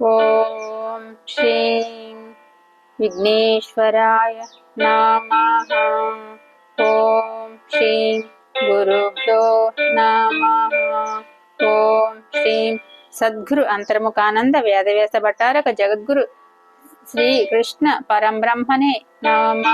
ఓం శ్రీం విఘ్నేశ్వరాయ నమః ఓం శ్రీం గురుభ్యో నమః ఓం శ్రీం సద్గురు అంతర్ముఖానంద వేదవ్యాస భట్టారక జగద్గురు శ్రీ కృష్ణ పరంబ్రహ్మనే నమ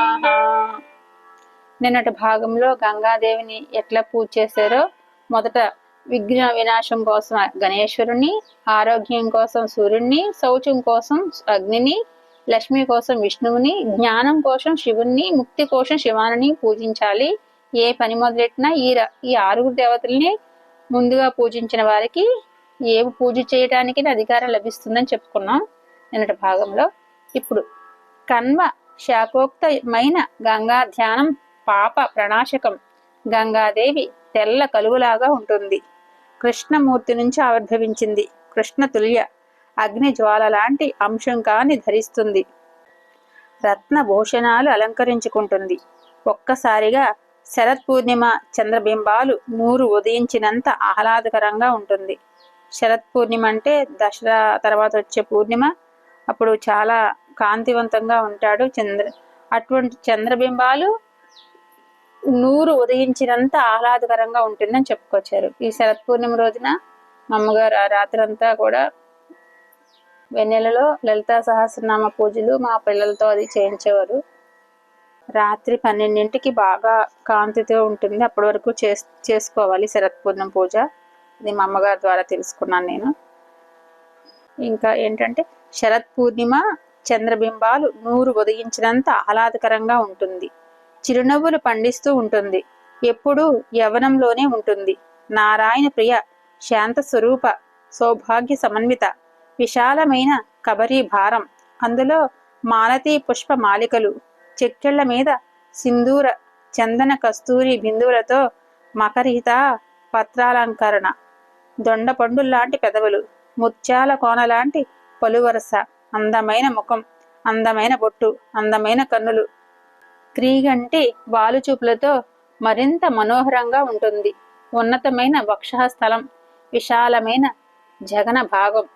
నిన్నటి భాగంలో గంగాదేవిని ఎట్లా పూజ చేశారో మొదట విఘ్న వినాశం కోసం గణేశ్వరుణ్ణి ఆరోగ్యం కోసం సూర్యుణ్ణి శౌచం కోసం అగ్నిని లక్ష్మి కోసం విష్ణువుని జ్ఞానం కోసం శివుణ్ణి ముక్తి కోసం శివాని పూజించాలి. ఏ పని మొదలెట్టినా ఈ ఈ ఆరుగురు దేవతల్ని ముందుగా పూజించిన వారికి ఏ పూజ చేయడానికి అధికారం లభిస్తుందని చెప్పుకున్నాం నిన్నటి భాగంలో. ఇప్పుడు కన్వ శాఖోక్తమైన గంగా ధ్యానం పాప ప్రణాశకం. గంగాదేవి తెల్ల కలుగులాగా ఉంటుంది. కృష్ణమూర్తి నుంచి ఆవిర్భవించింది. కృష్ణ తుల్య అగ్ని జ్వాల లాంటి అంశం కాని ధరిస్తుంది. రత్న భూషణాలు అలంకరించుకుంటుంది. ఒక్కసారిగా శరత్ పూర్ణిమ చంద్రబింబాలు నూరు ఉదయించినంత ఆహ్లాదకరంగా ఉంటుంది. శరత్ పూర్ణిమ అంటే దసరా తర్వాత వచ్చే పూర్ణిమ. అప్పుడు చాలా కాంతివంతంగా ఉంటాడు చంద్ర. అటువంటి చంద్రబింబాలు నూరు ఉదయించినంత ఆహ్లాదకరంగా ఉంటుందని చెప్పుకొచ్చారు. ఈ శరత్ పూర్ణిమ రోజున మా అమ్మగారు ఆ రాత్రంతా కూడా వెన్నెలలో లలితా సహస్రనామ పూజలు మా పిల్లలతో అది చేయించేవారు. రాత్రి పన్నెండింటికి బాగా కాంతితో ఉంటుంది. అప్పటి వరకు చేస్ చేసుకోవాలి శరత్ పూర్ణిమ పూజ. ఇది మా అమ్మగారి ద్వారా తెలుసుకున్నాను నేను. ఇంకా ఏంటంటే శరత్ పూర్ణిమ చంద్రబింబాలు నూరు ఉదయించినంత ఆహ్లాదకరంగా ఉంటుంది. చిరునవ్వులు పండిస్తూ ఉంటుంది. ఎప్పుడూ యవనంలోనే ఉంటుంది. నారాయణ ప్రియ శాంత స్వరూప సౌభాగ్య సమన్విత విశాలమైన కబరీ భారం. అందులో మాలతీ పుష్ప మాలికలు చెక్కెళ్ళ మీద సింధూర చందన కస్తూరి బిందువులతో మకరిత పత్రాలంకరణ. దొండ పండుల్లాంటి పెదవులు ముత్యాల కోన లాంటి పలువరస అందమైన ముఖం అందమైన బొట్టు అందమైన కన్నులు క్రీగంటి వాలుచూపులతో మరింత మనోహరంగా ఉంటుంది. ఉన్నతమైన వక్షస్థలం విశాలమైన జగన భాగం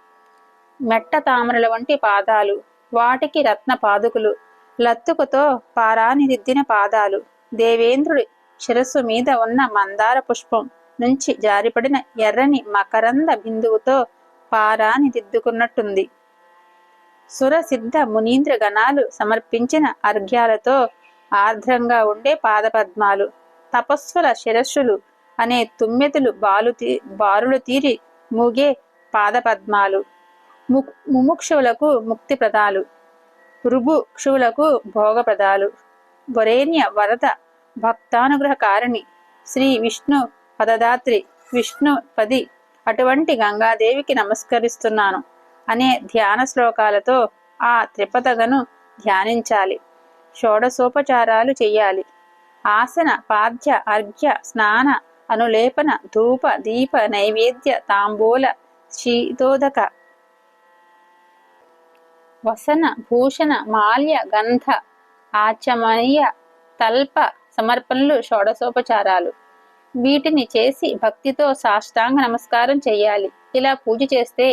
మెట్ట తామరల వంటి పాదాలు వాటికి రత్న పాదుకులు లత్తుకతో పారానిదిద్దిన పాదాలు దేవేంద్రుడి శిరస్సు మీద ఉన్న మందార పుష్పం నుంచి జారిపడిన ఎర్రని మకరంద బిందువుతో పారాని దిద్దుకున్నట్టుంది సురసిద్ధ మునీంద్ర గణాలు సమర్పించిన అర్ఘ్యాలతో ఆర్ద్రంగా ఉండే పాదపద్మాలు తపస్సుల శిరస్సులు అనే తుమ్మెతులు బాలు తీ బారులు తీరి మూగే పాదపద్మాలు. ము- ముముక్షువులకు ముక్తిప్రదాలు. రుభుక్షువులకు భోగప్రదాలు. వరేణ్య వరద భక్తానుగ్రహకారిణి శ్రీ విష్ణు పదదాత్రి విష్ణు పది అటువంటి గంగాదేవికి నమస్కరిస్తున్నాను అనే ధ్యాన శ్లోకాలతో ఆ త్రిపదగను ధ్యానించాలి. షోడసోపచారాలు చేయాలి ఆసన పాద్య అర్ఘ్య స్నాన అనులేపన ధూప దీప నైవేద్య తాంబూల శీతోదక. వసన భూషణ మాల్య గంధ ఆచమనీయ తల్ప సమర్పణలు షోడసోపచారాలు వీటిని చేసి భక్తితో సాష్టాంగ నమస్కారం చేయాలి ఇలా పూజ చేస్తే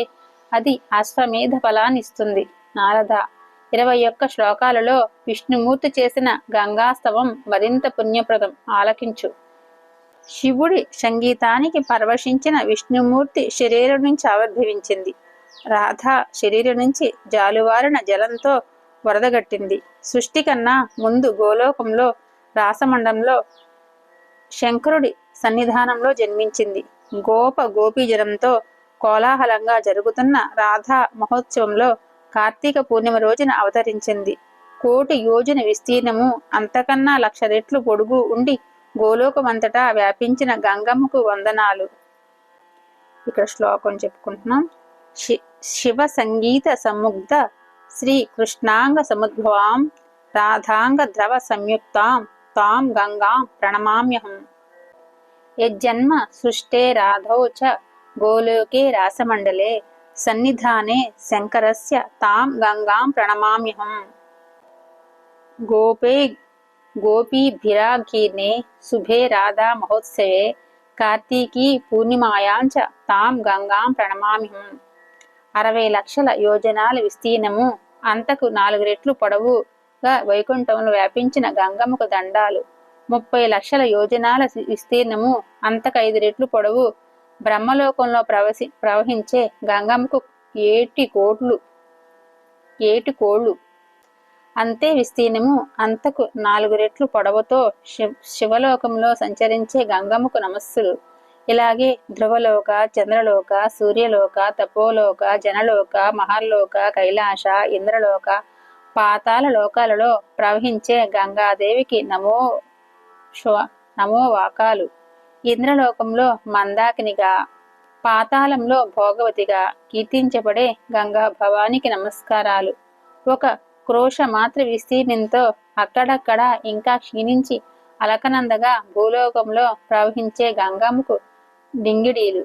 అది అశ్వమేధ ఫలాన్ని ఇస్తుంది నారద ఇరవై ఒక్క శ్లోకాలలో విష్ణుమూర్తి చేసిన గంగాస్తవం మరింత పుణ్యప్రదం. ఆలకించు. శివుడి సంగీతానికి పరవశించిన విష్ణుమూర్తి శరీరం నుంచి ఆవిర్భవించింది. రాధ శరీరం నుంచి జాలువారిన జలంతో వరదగట్టింది. సృష్టి కన్నా ముందు గోలోకంలో రాసమండంలో శంకరుడి సన్నిధానంలో జన్మించింది. గోప గోపీజనంతో కోలాహలంగా జరుగుతున్న రాధా మహోత్సవంలో కార్తీక పూర్ణిమ రోజున అవతరించింది. కోటి యోజన విస్తీర్ణము అంతకన్నా లక్ష రెట్లు పొడుగు ఉండి గోలోకమంతటా వ్యాపించిన గంగమ్మకు వందనాలు. ఇక్కడ శ్లోకం చెప్పుకుంటున్నాం. శి శివ సంగీత సముగ్ధ శ్రీ కృష్ణాంగ సముద్భవాం రాధాంగ ద్రవ సంయుక్తాం తాం గంగాం ప్రణమామ్యహం. యజ్జన్మ సృష్టే రాధౌ చ గోలోకే రాసమండలే సన్నిధానే శంకరస్య తాం గంగాం ప్రణమామ్యహం. గోపే గోపీభిరాగీర్ణే శుభే రాధా మహోత్సవే కార్తీకీ పూర్ణిమాయాంచ తాం గంగాం ప్రణమామ్యహం. అరవై లక్షల యోజనాల విస్తీర్ణము అంతకు నాలుగు రెట్లు పొడవుగా వైకుంఠంలో వ్యాపించిన గంగమ్మకు దండాలు. ముప్పై లక్షల యోజనాల విస్తీర్ణము అంతకు ఐదు రెట్లు పొడవు బ్రహ్మలోకంలో ప్రవసి ప్రవహించే గంగమ్మకు ఏటి కోట్లు ఏటి కోళ్ళు? అంతే విస్తీర్ణము అంతకు నాలుగు రెట్లు పొడవుతో శివలోకంలో సంచరించే గంగమ్మకు నమస్సులు. ఇలాగే ధ్రువలోక చంద్రలోక సూర్యలోక తపోలోక జనలోక మహర్లోక కైలాస ఇంద్రలోక పాతాల లోకాలలో ప్రవహించే గంగాదేవికి నమో నమో వాకాలు. ఇంద్రలోకంలో మందాకినిగా పాతాళంలో భోగవతిగా కీర్తించబడే గంగా భవానికి నమస్కారాలు. ఒక క్రోష మాత్ర విస్తీర్ణంతో అక్కడక్కడ ఇంకా క్షీణించి అలకనందగా భూలోకంలో ప్రవహించే గంగమ్మకు డింగిడీలు.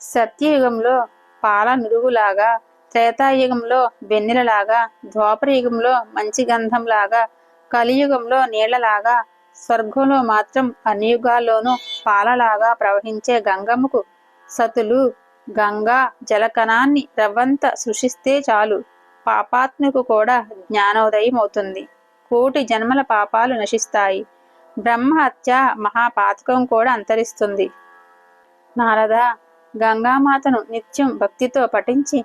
సత్యయుగంలో పాల నురుగులాగా త్రేతాయుగంలో వెన్నెలలాగా ద్వాపరయుగంలో మంచి గంధంలాగా కలియుగంలో నీళ్ళలాగా స్వర్గంలో మాత్రం అన్యుగాల్లోనూ పాలలాగా ప్రవహించే గంగమ్మకు సతులు గంగా జలకణాన్ని రవ్వంత సృషిస్తే చాలు. పాపాత్మకు కూడా జ్ఞానోదయం అవుతుంది. కోటి జన్మల పాపాలు నశిస్తాయి. బ్రహ్మహత్య మహాపాతకం కూడా అంతరిస్తుంది. నారద గంగామాతను నిత్యం భక్తితో పఠించి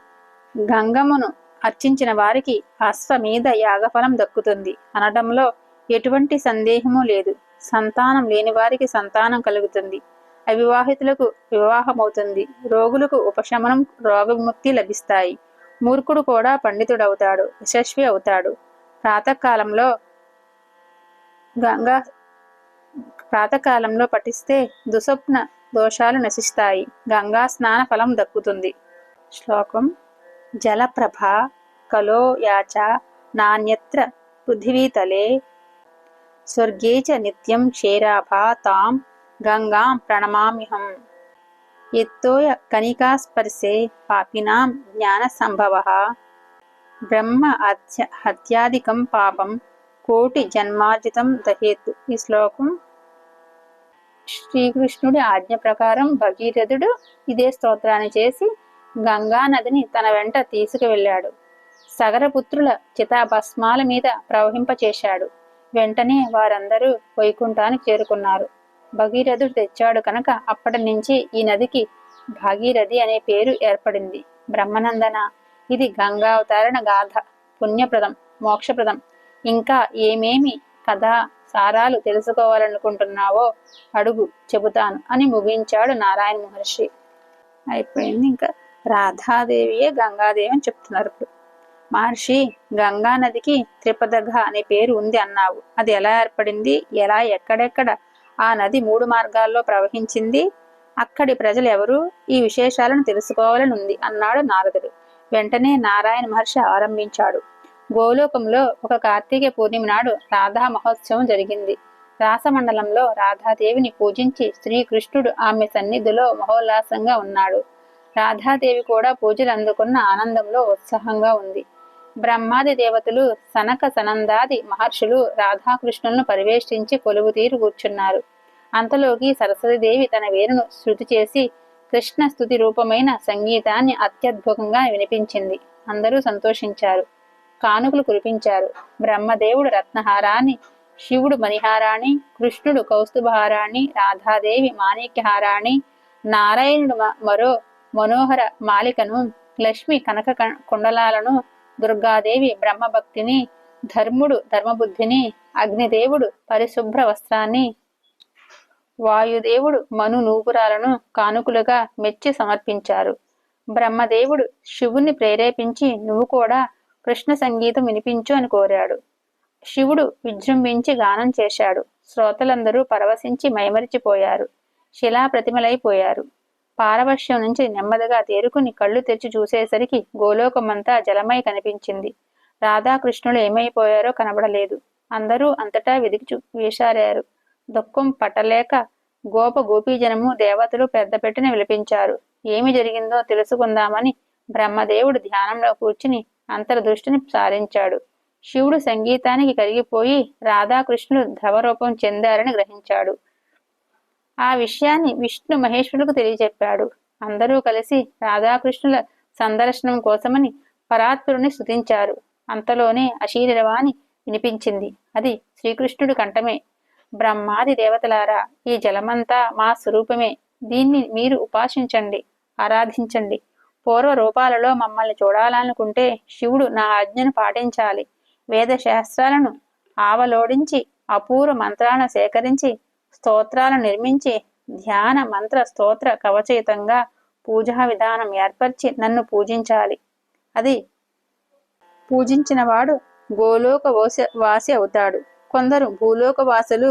గంగమ్మను అర్చించిన వారికి అశ్వమీద యాగఫలం దక్కుతుంది. అనడంలో ఎటువంటి సందేహము లేదు. సంతానం లేని వారికి సంతానం కలుగుతుంది. అవివాహితులకు వివాహమవుతుంది. రోగులకు ఉపశమనం రోగముక్తి లభిస్తాయి. మూర్ఖుడు కూడా పండితుడవుతాడు యశస్వి అవుతాడు. ప్రాతకాలంలో గంగా ప్రాతకాలంలో పఠిస్తే దుస్వప్న దోషాలు నశిస్తాయి. గంగా స్నాన ఫలం దక్కుతుంది. శ్లోకం. జలప్రభ కలో యాచ నాణ్యత్ర పృథివీతలే స్వర్గే చ నిత్యం క్షేరాభా తాం గంగాం ప్రణమామ్యహం. ఎత్తోయ కనికాస్పర్శే పాపినాం జ్ఞాన సంభవ బ్రహ్మ అధ్య హత్యాధికం పాపం కోటి జన్మార్జితం దహేతు ఈ శ్లోకం. శ్రీకృష్ణుడి ఆజ్ఞ ప్రకారం భగీరథుడు ఇదే స్తోత్రాన్ని చేసి గంగా నదిని తన వెంట తీసుకువెళ్ళాడు. సగరపుత్రుల చితాభస్మాల మీద ప్రవహింపచేశాడు. వెంటనే వారందరూ వైకుంఠానికి చేరుకున్నారు. భగీరథుడు తెచ్చాడు కనుక అప్పటి నుంచి ఈ నదికి భాగీరథి అనే పేరు ఏర్పడింది. బ్రహ్మనందన ఇది గంగా అవతారణ గాథ పుణ్యప్రదం మోక్షప్రదం. ఇంకా ఏమేమి కథా సారాలు తెలుసుకోవాలనుకుంటున్నావో అడుగు చెబుతాను అని ముగించాడు నారాయణ మహర్షి. అయిపోయింది ఇంకా. రాధాదేవియే గంగాదేవి అని చెప్తున్నారు ఇప్పుడు. మహర్షి గంగా నదికి త్రిపదఘ అనే పేరు ఉంది అన్నావు. అది ఎలా ఏర్పడింది? ఎలా ఎక్కడెక్కడ? ఆ నది మూడు మార్గాల్లో ప్రవహించింది. అక్కడి ప్రజలు ఎవరు? ఈ విశేషాలను తెలుసుకోవాలని ఉంది అన్నాడు నారదుడు. వెంటనే నారాయణ మహర్షి ఆరంభించాడు. గోలోకంలో ఒక కార్తీక పూర్ణిమ నాడు రాధా మహోత్సవం జరిగింది. రాసమండలంలో రాధాదేవిని పూజించి శ్రీకృష్ణుడు ఆమె సన్నిధిలో మహోల్లాసంగా ఉన్నాడు. రాధాదేవి కూడా పూజలు అందుకున్న ఆనందంలో ఉత్సాహంగా ఉంది. బ్రహ్మాది దేవతలు సనక సనందాది మహర్షులు రాధాకృష్ణులను పరివేష్టించి కొలువు తీరు కూర్చున్నారు. అంతలోకి సరస్వతీదేవి తన వేరును శృతి చేసి కృష్ణ స్థుతి రూపమైన సంగీతాన్ని అత్యద్భుతంగా వినిపించింది అందరూ సంతోషించారు. కానుకలు కురిపించారు. బ్రహ్మదేవుడు రత్నహారాన్ని శివుడు మణిహారాణి కృష్ణుడు కౌస్తుభహారాణి రాధాదేవి మాణిక్యహారాణి నారాయణుడు మరో మనోహర మాలికను లక్ష్మి కనక కుండలాలను దుర్గాదేవి బ్రహ్మభక్తిని ధర్ముడు ధర్మబుద్ధిని అగ్నిదేవుడు పరిశుభ్ర వస్త్రాన్ని వాయుదేవుడు మను నూపురాలను కానుకలుగా మెచ్చి సమర్పించారు. బ్రహ్మదేవుడు శివుణ్ణి ప్రేరేపించి నువ్వు కూడా కృష్ణ సంగీతం వినిపించు అని కోరాడు. శివుడు విజృంభించి గానం చేశాడు. శ్రోతలందరూ పరవశించి మైమరిచిపోయారు. శిలా ప్రతిమలైపోయారు పారవశ్యం నుంచి నెమ్మదిగా తేరుకుని కళ్ళు తెరిచి చూసేసరికి గోలోకమంతా జలమై కనిపించింది. రాధాకృష్ణులు ఏమైపోయారో కనబడలేదు. అందరూ అంతటా వెదికి వేశారారు. దుఃఖం పట్టలేక గోప గోపీజనము దేవతలు పెద్దపెట్టిన విలపించారు. ఏమి జరిగిందో తెలుసుకుందామని బ్రహ్మదేవుడు ధ్యానంలో కూర్చుని అంతర్దృష్టిని సారించాడు. శివుడు సంగీతానికి కరిగిపోయి రాధాకృష్ణులు ధ్రవరూపం చెందారని గ్రహించాడు. ఆ విషయాన్ని విష్ణు మహేశ్వరులకు తెలియజెప్పాడు. అందరూ కలిసి రాధాకృష్ణుల సందర్శనం కోసమని పరాత్పురుని స్తుతించారు. అంతలోనే అశీరవాణి వినిపించింది. అది శ్రీకృష్ణుడు కంఠమే. బ్రహ్మాది దేవతలారా ఈ జలమంతా మా స్వరూపమే. దీన్ని మీరు ఉపాసించండి ఆరాధించండి. పూర్వ రూపాలలో మమ్మల్ని చూడాలనుకుంటే శివుడు నా ఆజ్ఞను పాటించాలి. వేద శాస్త్రాలను ఆవలోడించి అపూర్వ మంత్రాలను సేకరించి స్తోత్రాలు నిర్మించి ధ్యాన మంత్ర స్తోత్ర కవచయుతంగా పూజా విధానం ఏర్పరిచి నన్ను పూజించాలి. అది పూజించినవాడు గోలోక వాసి అవుతాడు. కొందరు భూలోక వాసులు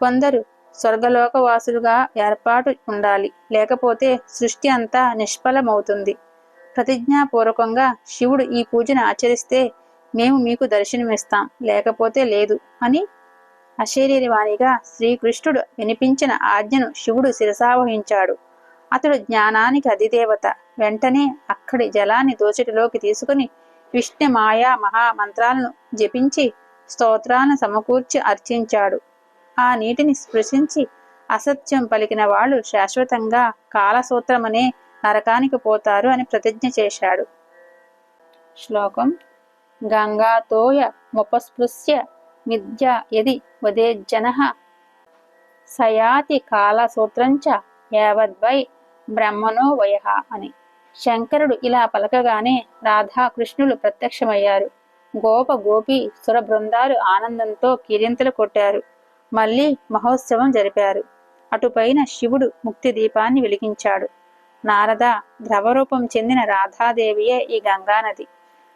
కొందరు స్వర్గలోక వాసులుగా ఏర్పాటు ఉండాలి. లేకపోతే సృష్టి అంతా నిష్ఫలమవుతుంది. ప్రతిజ్ఞాపూర్వకంగా శివుడు ఈ పూజను ఆచరిస్తే మేము మీకు దర్శనమిస్తాం. లేకపోతే లేదు అని అశరీరవాణిగా శ్రీకృష్ణుడు వినిపించిన ఆజ్ఞను శివుడు శిరసావహించాడు. అతడు జ్ఞానానికి అధిదేవత. వెంటనే అక్కడి జలాన్ని దోచటిలోకి తీసుకుని విష్ణు మాయా మహామంత్రాలను జపించి స్తోత్రాన్ని సమకూర్చి అర్చించాడు. ఆ నీటిని స్పృశించి అసత్యం పలికిన వాళ్ళు శాశ్వతంగా కాలసూత్రమనే నరకానికి పోతారు అని ప్రతిజ్ఞ చేశాడు. శ్లోకం. గంగాతోయ ముపస్పృశ్య మిథ్య యది వదేజ్జన సయాతి కాలసూత్రంచ యావద్వై బ్రహ్మనో వయ అని. శంకరుడు ఇలా పలకగానే రాధాకృష్ణులు ప్రత్యక్షమయ్యారు. గోప గోపి సుర బృందాలు ఆనందంతో కిరింతలు కొట్టారు. మళ్ళీ మహోత్సవం జరిపారు. అటుపైన శివుడు ముక్తి దీపాన్ని వెలిగించాడు. నారద ద్రవరూపం చెందిన రాధాదేవియే ఈ గంగానది.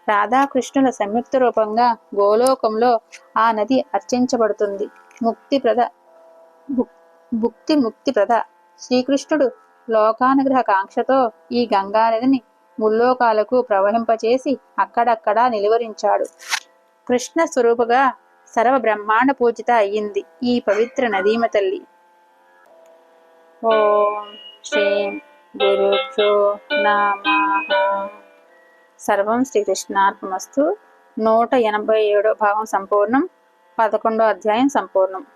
రాధాకృష్ణుల సంయుక్త రూపంగా గోలోకంలో ఆ నది అర్చించబడుతుంది. ముక్తిప్రద భుక్తి ముక్తిప్రద శ్రీకృష్ణుడు లోకానుగ్రహ కాంక్షతో ఈ గంగానదిని ముల్లోకాలకు ప్రవహింపచేసి అక్కడక్కడా నిలువరించాడు. కృష్ణ స్వరూపుగా సర్వ బ్రహ్మాండ పూజిత అయ్యింది ఈ పవిత్ర నదీమ తల్లి. ఓం శ్రీం గురుభ్యో నమ. సర్వం శ్రీకృష్ణార్పమస్తు. నూట ఎనభై ఏడో భాగం సంపూర్ణం. పదకొండో అధ్యాయం సంపూర్ణం.